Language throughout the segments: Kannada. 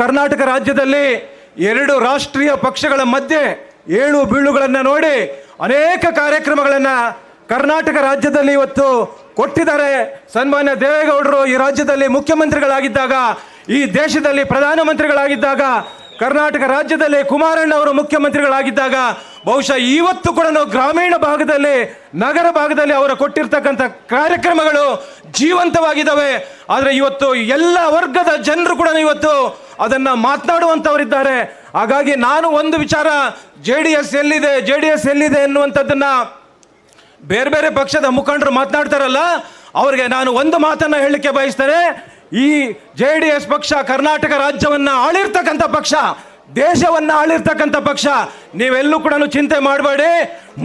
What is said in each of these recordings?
ಕರ್ನಾಟಕ ರಾಜ್ಯದಲ್ಲಿ ಎರಡು ರಾಷ್ಟ್ರೀಯ ಪಕ್ಷಗಳ ಮಧ್ಯೆ ಏಳು ಬೀಳುಗಳನ್ನು ನೋಡಿ ಅನೇಕ ಕಾರ್ಯಕ್ರಮಗಳನ್ನು ಕರ್ನಾಟಕ ರಾಜ್ಯದಲ್ಲಿ ಇವತ್ತು ಕೊಟ್ಟಿದ್ದಾರೆ. ಸನ್ಮಾನ್ಯ ದೇವೇಗೌಡರು ಈ ರಾಜ್ಯದಲ್ಲಿ ಮುಖ್ಯಮಂತ್ರಿಗಳಾಗಿದ್ದಾಗ, ಈ ದೇಶದಲ್ಲಿ ಪ್ರಧಾನಮಂತ್ರಿಗಳಾಗಿದ್ದಾಗ, ಕರ್ನಾಟಕ ರಾಜ್ಯದಲ್ಲಿ ಕುಮಾರಣ್ಣ ಅವರು ಮುಖ್ಯಮಂತ್ರಿಗಳಾಗಿದ್ದಾಗ, ಬಹುಶಃ ಇವತ್ತು ಕೂಡ ಗ್ರಾಮೀಣ ಭಾಗದಲ್ಲಿ, ನಗರ ಭಾಗದಲ್ಲಿ ಅವರು ಕೊಟ್ಟಿರ್ತಕ್ಕಂಥ ಕಾರ್ಯಕ್ರಮಗಳು ಜೀವಂತವಾಗಿದ್ದಾವೆ. ಆದರೆ ಇವತ್ತು ಎಲ್ಲ ವರ್ಗದ ಜನರು ಕೂಡ ಇವತ್ತು ಅದನ್ನ ಮಾತನಾಡುವಂಥವರಿದ್ದಾರೆ ಹಾಗಾಗಿ ನಾನು ಒಂದು ವಿಚಾರ ಜೆ ಡಿ ಎಸ್ ಎಲ್ಲಿದೆ ಜೆ ಡಿ ಎಸ್ ಎಲ್ಲಿದೆ ಎನ್ನುವಂಥದ್ದನ್ನು ಬೇರೆ ಬೇರೆ ಪಕ್ಷದ ಮುಖಂಡರು ಮಾತನಾಡ್ತಾರಲ್ಲ, ಅವರಿಗೆ ನಾನು ಒಂದು ಮಾತನ್ನ ಹೇಳಲಿಕ್ಕೆ ಬಯಸ್ತಾರೆ ಈ ಜೆ ಡಿ ಎಸ್ ಪಕ್ಷ ಕರ್ನಾಟಕ ರಾಜ್ಯವನ್ನ ಆಳಿರ್ತಕ್ಕಂಥ ಪಕ್ಷ, ದೇಶವನ್ನ ಆಳಿರ್ತಕ್ಕಂಥ ಪಕ್ಷ, ನೀವೆಲ್ಲೂ ಕೂಡ ಚಿಂತೆ ಮಾಡಬೇಡಿ.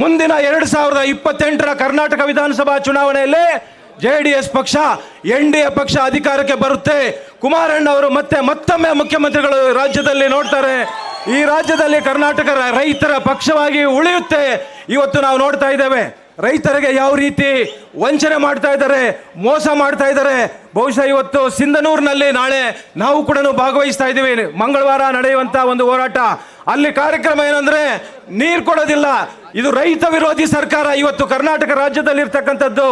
ಮುಂದಿನ ಎರಡು ಸಾವಿರದ ಇಪ್ಪತ್ತೆಂಟರ ಕರ್ನಾಟಕ ವಿಧಾನಸಭಾ ಚುನಾವಣೆಯಲ್ಲಿ ಜೆ ಡಿ ಎಸ್ ಪಕ್ಷ, ಎನ್ ಡಿ ಎ ಪಕ್ಷ ಅಧಿಕಾರಕ್ಕೆ ಬರುತ್ತೆ. ಕುಮಾರಣ್ಣ ಅವರು ಮತ್ತೆ ಮತ್ತೊಮ್ಮೆ ಮುಖ್ಯಮಂತ್ರಿಗಳು ರಾಜ್ಯದಲ್ಲಿ ನೋಡ್ತಾರೆ. ಈ ರಾಜ್ಯದಲ್ಲಿ ಕರ್ನಾಟಕ ರೈತರ ಪಕ್ಷವಾಗಿ ಉಳಿಯುತ್ತೆ. ಇವತ್ತು ನಾವು ನೋಡ್ತಾ ಇದ್ದೇವೆ. ರೈತರಿಗೆ ಯಾವ ರೀತಿ ವಂಚನೆ ಮಾಡ್ತಾ ಇದ್ದಾರೆ, ಮೋಸ ಮಾಡ್ತಾ ಇದ್ದಾರೆ, ಬಹುಶಃ ಇವತ್ತು ಸಿಂಧನೂರಿನಲ್ಲಿ ನಾಳೆ ನಾವು ಕೂಡ ಭಾಗವಹಿಸ್ತಾ ಇದ್ದೀವಿ. ಮಂಗಳವಾರ ನಡೆಯುವಂತ ಒಂದು ಹೋರಾಟ. ಅಲ್ಲಿ ಕಾರ್ಯಕ್ರಮ ಏನಂದ್ರೆ ನೀರು ಕೊಡೋದಿಲ್ಲ. ಇದು ರೈತ ವಿರೋಧಿ ಸರ್ಕಾರ ಇವತ್ತು ಕರ್ನಾಟಕ ರಾಜ್ಯದಲ್ಲಿ ಇರ್ತಕ್ಕಂಥದ್ದು.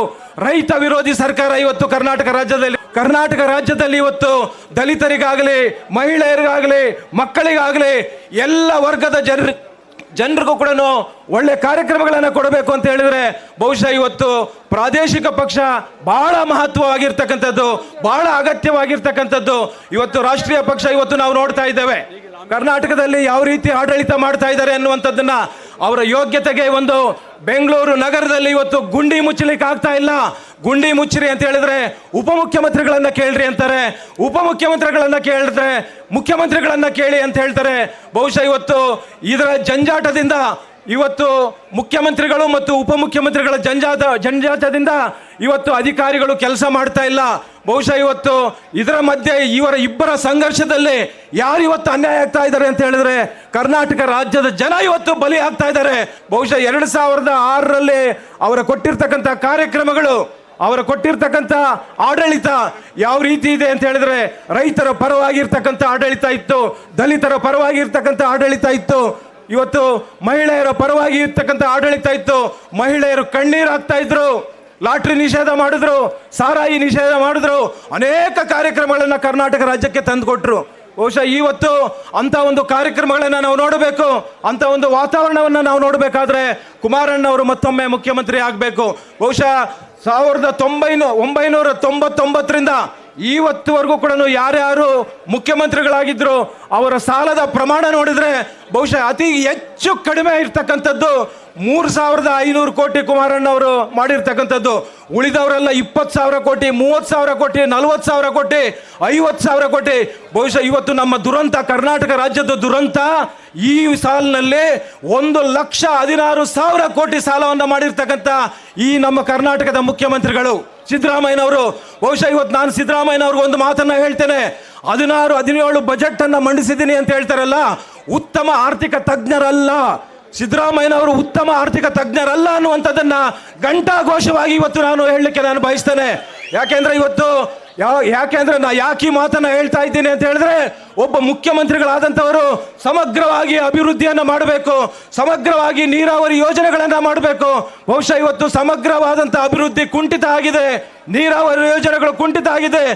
ರೈತ ವಿರೋಧಿ ಸರ್ಕಾರ ಇವತ್ತು ಕರ್ನಾಟಕ ರಾಜ್ಯದಲ್ಲಿ ಕರ್ನಾಟಕ ರಾಜ್ಯದಲ್ಲಿ ಇವತ್ತು ದಲಿತರಿಗಾಗಲಿ, ಮಹಿಳೆಯರಿಗಾಗಲಿ, ಮಕ್ಕಳಿಗಾಗಲಿ ಎಲ್ಲ ವರ್ಗದ ಜನರು ಜನರಿಗೂ ಕೂಡ ಒಳ್ಳೆ ಕಾರ್ಯಕ್ರಮಗಳನ್ನು ಕೊಡಬೇಕು ಅಂತ ಹೇಳಿದ್ರೆ ಬಹುಶಃ ಇವತ್ತು ಪ್ರಾದೇಶಿಕ ಪಕ್ಷ ಬಹಳ ಮಹತ್ವವಾಗಿರ್ತಕ್ಕಂಥದ್ದು, ಬಹಳ ಅಗತ್ಯವಾಗಿರ್ತಕ್ಕಂಥದ್ದು. ಇವತ್ತು ರಾಷ್ಟ್ರೀಯ ಪಕ್ಷ ಇವತ್ತು ನಾವು ನೋಡ್ತಾ ಇದ್ದೇವೆ. ಕರ್ನಾಟಕದಲ್ಲಿ ಯಾವ ರೀತಿ ಆಡಳಿತ ಮಾಡ್ತಾ ಇದ್ದಾರೆ ಅನ್ನುವಂಥದ್ದನ್ನ ಅವರ ಯೋಗ್ಯತೆಗೆ ಒಂದು ಬೆಂಗಳೂರು ನಗರದಲ್ಲಿ ಇವತ್ತು ಗುಂಡಿ ಮುಚ್ಚಲಿಕ್ಕೆ ಆಗ್ತಾ ಇಲ್ಲ. ಗುಂಡಿ ಮುಚ್ಚಿರಿ ಅಂತ ಹೇಳಿದ್ರೆ ಉಪಮುಖ್ಯಮಂತ್ರಿಗಳನ್ನ ಕೇಳ್ರಿ ಅಂತಾರೆ. ಉಪಮುಖ್ಯಮಂತ್ರಿಗಳನ್ನ ಕೇಳಿದ್ರೆ ಮುಖ್ಯಮಂತ್ರಿಗಳನ್ನ ಕೇಳಿ ಅಂತ ಹೇಳ್ತಾರೆ. ಬಹುಶಃ ಇವತ್ತು ಇದರ ಜಂಜಾಟದಿಂದ ಇವತ್ತು ಮುಖ್ಯಮಂತ್ರಿಗಳು ಮತ್ತು ಉಪಮುಖ್ಯಮಂತ್ರಿಗಳ ಜಂಜಾಟ ಜಂಜಾಟದಿಂದ ಇವತ್ತು ಅಧಿಕಾರಿಗಳು ಕೆಲಸ ಮಾಡ್ತಾ ಇಲ್ಲ. ಬಹುಶಃ ಇವತ್ತು ಇದರ ಮಧ್ಯೆ ಇವರ ಇಬ್ಬರ ಸಂಘರ್ಷದಲ್ಲಿ ಯಾರು ಇವತ್ತು ಅನ್ಯಾಯ ಆಗ್ತಾ ಇದ್ದಾರೆ ಅಂತ ಹೇಳಿದ್ರೆ ಕರ್ನಾಟಕ ರಾಜ್ಯದ ಜನ ಇವತ್ತು ಬಲಿ ಆಗ್ತಾ ಇದ್ದಾರೆ. ಬಹುಶಃ ಎರಡು ಸಾವಿರದ ಆರರಲ್ಲಿ ಅವರ ಕೊಟ್ಟಿರ್ತಕ್ಕಂಥ ಕಾರ್ಯಕ್ರಮಗಳು ಅವರ ಕೊಟ್ಟಿರ್ತಕ್ಕಂಥ ಆಡಳಿತ ಯಾವ ರೀತಿ ಇದೆ ಅಂತ ಹೇಳಿದ್ರೆ, ರೈತರ ಪರವಾಗಿರ್ತಕ್ಕಂಥ ಆಡಳಿತ ಇತ್ತು, ದಲಿತರ ಪರವಾಗಿರ್ತಕ್ಕಂಥ ಆಡಳಿತ ಇತ್ತು, ಇವತ್ತು ಮಹಿಳೆಯರ ಪರವಾಗಿ ಇರ್ತಕ್ಕಂಥ ಆಡಳಿತ ಇತ್ತು, ಮಹಿಳೆಯರು ಕಣ್ಣೀರು ಹಾಕ್ತಾ ಇದ್ರು, ಲಾಟ್ರಿ ನಿಷೇಧ ಮಾಡಿದ್ರು, ಸಾರಾಯಿ ನಿಷೇಧ ಮಾಡಿದ್ರು, ಅನೇಕ ಕಾರ್ಯಕ್ರಮಗಳನ್ನು ಕರ್ನಾಟಕ ರಾಜ್ಯಕ್ಕೆ ತಂದುಕೊಟ್ರು. ಬಹುಶಃ ಇವತ್ತು ಅಂತ ಒಂದು ಕಾರ್ಯಕ್ರಮಗಳನ್ನು ನಾವು ನೋಡಬೇಕು, ಅಂತ ಒಂದು ವಾತಾವರಣವನ್ನು ನಾವು ನೋಡಬೇಕಾದ್ರೆ ಕುಮಾರಣ್ಣವರು ಮತ್ತೊಮ್ಮೆ ಮುಖ್ಯಮಂತ್ರಿ ಆಗಬೇಕು. ಬಹುಶಃ ಸಾವಿರದ ತೊಂಬೈನೂ ಒಂಬೈನೂರ ತೊಂಬತ್ತೊಂಬತ್ತರಿಂದ ಇವತ್ತುವರೆಗೂ ಕೂಡ ಯಾರ್ಯಾರು ಮುಖ್ಯಮಂತ್ರಿಗಳಾಗಿದ್ದರು ಅವರ ಸಾಲದ ಪ್ರಮಾಣ ನೋಡಿದ್ರೆ ಬಹುಶಃ ಅತಿ ಹೆಚ್ಚು ಕಡಿಮೆ ಇರ್ತಕ್ಕಂಥದ್ದು ಮೂರು ಸಾವಿರದ ಐನೂರು ಕೋಟಿ ಕುಮಾರಣ್ಣವರು ಮಾಡಿರ್ತಕ್ಕಂಥದ್ದು. ಉಳಿದವರೆಲ್ಲ ಇಪ್ಪತ್ತು ಸಾವಿರ ಕೋಟಿ ಮೂವತ್ತು ಸಾವಿರ ಕೋಟಿ ನಲ್ವತ್ತು ಸಾವಿರ ಕೋಟಿ ಐವತ್ತು ಸಾವಿರ ಕೋಟಿ ಬಹುಶಃ ಇವತ್ತು ನಮ್ಮ ದುರಂತ, ಕರ್ನಾಟಕ ರಾಜ್ಯದ ದುರಂತ, ಈ ಸಾಲಿನಲ್ಲಿ ಒಂದು ಲಕ್ಷ ಹದಿನಾರು ಸಾವಿರ ಕೋಟಿ ಸಾಲವನ್ನು ಮಾಡಿರ್ತಕ್ಕಂಥ ಈ ನಮ್ಮ ಕರ್ನಾಟಕದ ಮುಖ್ಯಮಂತ್ರಿಗಳು ಸಿದ್ದರಾಮಯ್ಯನವರು. ಬಹುಶಃ ಇವತ್ತು ನಾನು ಸಿದ್ದರಾಮಯ್ಯನವ್ರಿಗೆ ಒಂದು ಮಾತನ್ನ ಹೇಳ್ತೇನೆ. ಹದಿನಾರು, ಹದಿನೇಳು ಬಜೆಟ್ ಅನ್ನ ಮಂಡಿಸಿದ್ದೀನಿ ಅಂತ ಹೇಳ್ತಾರಲ್ಲ, ಉತ್ತಮ ಆರ್ಥಿಕ ತಜ್ಞರಲ್ಲ. ಸಿದ್ದರಾಮಯ್ಯನವರು ಉತ್ತಮ ಆರ್ಥಿಕ ತಜ್ಞರಲ್ಲ ಅನ್ನುವಂಥದ್ದನ್ನ ಘಂಟಾಘೋಷವಾಗಿ ಇವತ್ತು ನಾನು ಹೇಳಲಿಕ್ಕೆ ನಾನು ಬಯಸ್ತೇನೆ. ಯಾಕೆಂದ್ರೆ ಇವತ್ತು ಯಾವ ಯಾಕೆಂದ್ರೆ ನಾ ಯಾಕೆ ಈ ಮಾತನ್ನ ಹೇಳ್ತಾ ಇದ್ದೀನಿ ಅಂತ ಹೇಳಿದ್ರೆ ಒಬ್ಬ ಮುಖ್ಯಮಂತ್ರಿಗಳಾದಂಥವರು ಸಮಗ್ರವಾಗಿ ಅಭಿವೃದ್ಧಿಯನ್ನು ಮಾಡಬೇಕು, ಸಮಗ್ರವಾಗಿ ನೀರಾವರಿ ಯೋಜನೆಗಳನ್ನ ಮಾಡಬೇಕು. ಬಹುಶಃ ಇವತ್ತು ಸಮಗ್ರವಾದಂಥ ಅಭಿವೃದ್ಧಿ ಕುಂಠಿತ ಆಗಿದೆ, ನೀರಾವರಿ ಯೋಜನೆಗಳು ಕುಂಠಿತ ಆಗಿದೆ